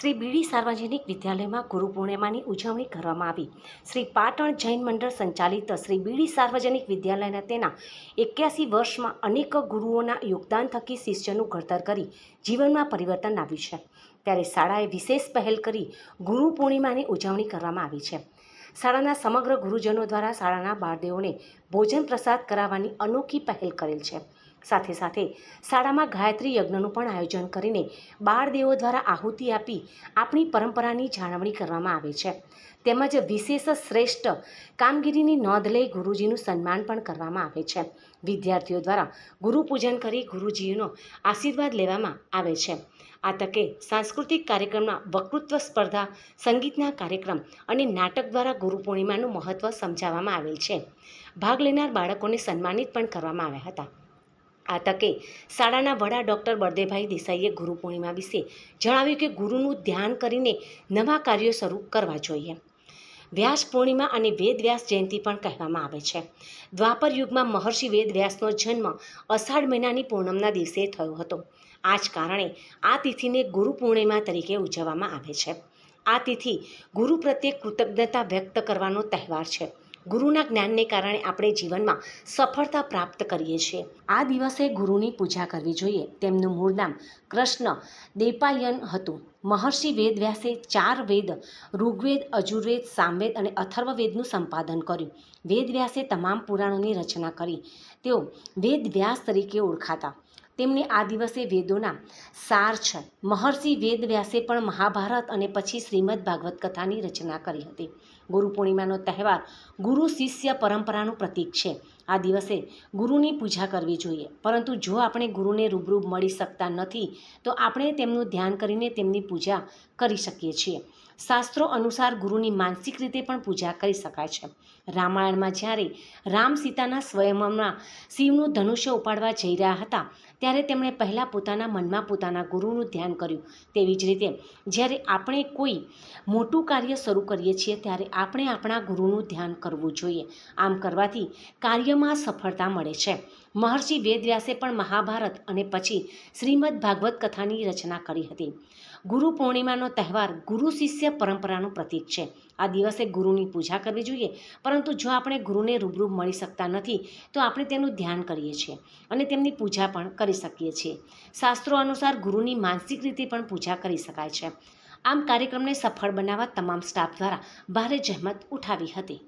શ્રી બીડી સાર્વજનિક વિદ્યાલયમાં ગુરુ પૂર્ણિમાની ઉજવણી કરવામાં આવી. શ્રી પાટણ જૈન મંડળ સંચાલિત શ્રી બીડી સાર્વજનિક વિદ્યાલયના તેના એક્યાસી વર્ષમાં અનેક ગુરુઓના યોગદાન થકી શિષ્યનું ઘડતર કરી જીવનમાં પરિવર્તન આવ્યું છે. ત્યારે શાળાએ વિશેષ પહેલ કરી ગુરુ પૂર્ણિમાની ઉજવણી કરવામાં આવી છે. શાળાના સમગ્ર ગુરુજનો દ્વારા શાળાના બાળદેવોને ભોજન પ્રસાદ કરાવવાની અનોખી પહેલ કરેલ છે. સાથે સાથે શાળામાં ગાયત્રી યજ્ઞનું પણ આયોજન કરીને બાળદેવો દ્વારા આહુતિ આપી આપણી પરંપરાની જાળવણી કરવામાં આવે છે. તેમજ વિશેષ શ્રેષ્ઠ કામગીરીની નોંધ લઈ ગુરુજીનું સન્માન પણ કરવામાં આવે છે. વિદ્યાર્થીઓ દ્વારા ગુરુ પૂજન કરી ગુરુજીનો આશીર્વાદ લેવામાં આવે છે. આ તકે સાંસ્કૃતિક કાર્યક્રમમાં વક્તૃત્વ સ્પર્ધા, સંગીતના કાર્યક્રમ અને નાટક દ્વારા ગુરુ પૂર્ણિમાનું મહત્ત્વ સમજાવવામાં આવેલ છે. ભાગ લેનાર બાળકોને સન્માનિત પણ કરવામાં આવ્યા હતા. આ તકે શાળાના વડા ડૉક્ટર બળદેભાઈ દેસાઈએ ગુરુ પૂર્ણિમા વિશે જણાવ્યું કે ગુરુનું ધ્યાન કરીને નવા કાર્યો શરૂ કરવા જોઈએ. વ્યાસ પૂર્ણિમા અને વેદ વ્યાસ જયંતિ પણ કહેવામાં આવે છે. દ્વાપર યુગમાં મહર્ષિ વેદ વ્યાસનો જન્મ અષાઢ મહિનાની પૂનમના દિવસે થયો હતો. આ જ કારણે આ તિથિને ગુરુ પૂર્ણિમા તરીકે ઉજવવામાં આવે છે. આ તિથિ ગુરુ પ્રત્યે કૃતજ્ઞતા વ્યક્ત કરવાનો તહેવાર છે. ગુરુના જ્ઞાનને કારણે આપણે જીવનમાં સફળતા પ્રાપ્ત કરીએ છીએ. આ દિવસે ગુરુની પૂજા કરવી જોઈએ. તેમનું મૂળ નામ કૃષ્ણ દેપાયન હતું. મહર્ષિ વેદવ્યાસે ચાર વેદ, ઋગ્વેદ, અજુર્વેદ, સામવેદ અને અથર્વવેદનું સંપાદન કર્યું. વેદવ્યાસે તમામ પુરાણોની રચના કરી. તેઓ વેદવ્યાસ તરીકે ઓળખાતા. તેમને આ દિવસે વેદોના સાર છે. મહર્ષિ વેદવ્યાસે પણ મહાભારત અને પછી શ્રીમદ ભાગવત કથાની રચના કરી હતી. ગુરુ પૂર્ણિમાનો તહેવાર ગુરુ શિષ્ય પરંપરાનું પ્રતીક છે. આ દિવસે ગુરુની પૂજા કરવી જોઈએ. પરંતુ જો આપણે ગુરુને રૂબરૂ મળી શકતા નથી, તો આપણે તેમનું ધ્યાન કરીને તેમની પૂજા કરી શકીએ છીએ. શાસ્ત્રો અનુસાર ગુરુની માનસિક રીતે પણ પૂજા કરી શકાય છે. રામાયણમાં જ્યારે રામ સીતાના સ્વયંમાં શિવનું ધનુષ્ય ઉપાડવા જઈ રહ્યા હતા, ત્યારે તેમણે પહેલાં પોતાના મનમાં પોતાના ગુરુનું ધ્યાન કર્યું. તેવી જ રીતે જ્યારે આપણે કોઈ મોટું કાર્ય શરૂ કરીએ છીએ, ત્યારે આપણે આપણા ગુરુનું ધ્યાન કરવું જોઈએ. આમ કરવાથી કાર્યમાં સફળતા મળે છે. મહર્ષિ વેદવ્યાસે પણ મહાભારત અને પછી શ્રીમદ ભાગવત કથાની રચના કરી હતી. ગુરુ પૂર્ણિમાનો તહેવાર ગુરુ શિષ્ય પરંપરાનું પ્રતીક છે. આ દિવસે ગુરુની પૂજા કરવી જોઈએ, પરંતુ જો આપણે ગુરુને રૂબરૂ મળી શકતા નથી, તો આપણે તેનું ધ્યાન કરીએ છીએ અને તેમની પૂજા પણ કરી શકીએ છીએ. શાસ્ત્રો અનુસાર ગુરુની માનસિક રીતે પણ પૂજા કરી શકાય છે. આમ કાર્યક્રમને સફળ બનાવવા તમામ સ્ટાફ દ્વારા ભારે જહેમત ઉઠાવી હતી.